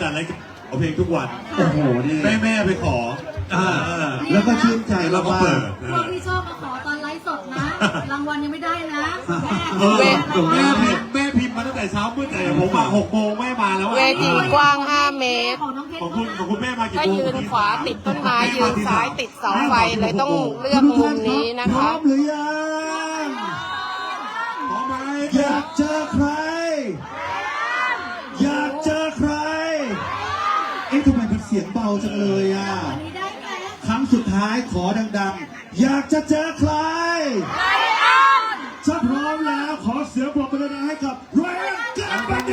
จัดรายการขอเพลงทุกวัน โอ้โหนี่แม่แม่ไปขออ่า แล้วก็ชื่นใจเราก็มากเปิด พวกที่ชอบมาขอตอนไลฟ์สดนะ รางวัลยังไม่ได้นะแม่เออแม่พิมพ์แม่พิมพ์มาตั้งแต่เช้ามืดแต่ผมมาหกโมงแม่มาแล้วอะเวทีกว้าง 5 เมตร ของน้องเพชรของคุณของคุณแม่มากี่ถ้าโมงยืนขวาติดต้นไม้ ยืนซ้ายติดเสาไฟเลยต้องเลือกมุมนี้นะพร้คะอมหรือยัง สียงเบาจังเลยอะวันนี้ได้ไหมครั้งสุดท้ายขอดังๆ อยากจะเจอใครถ้าพร้อมแล้วขอเสียงปรบมือดังๆให้กับไรอันกันบันเด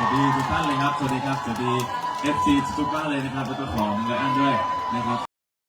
วัสดีทุกท่านเลยครับ สวัสดีครับ สวัสดี FC ทุกท่านเลยนะครับแล้วก็ของไลอันด้วยนะครับ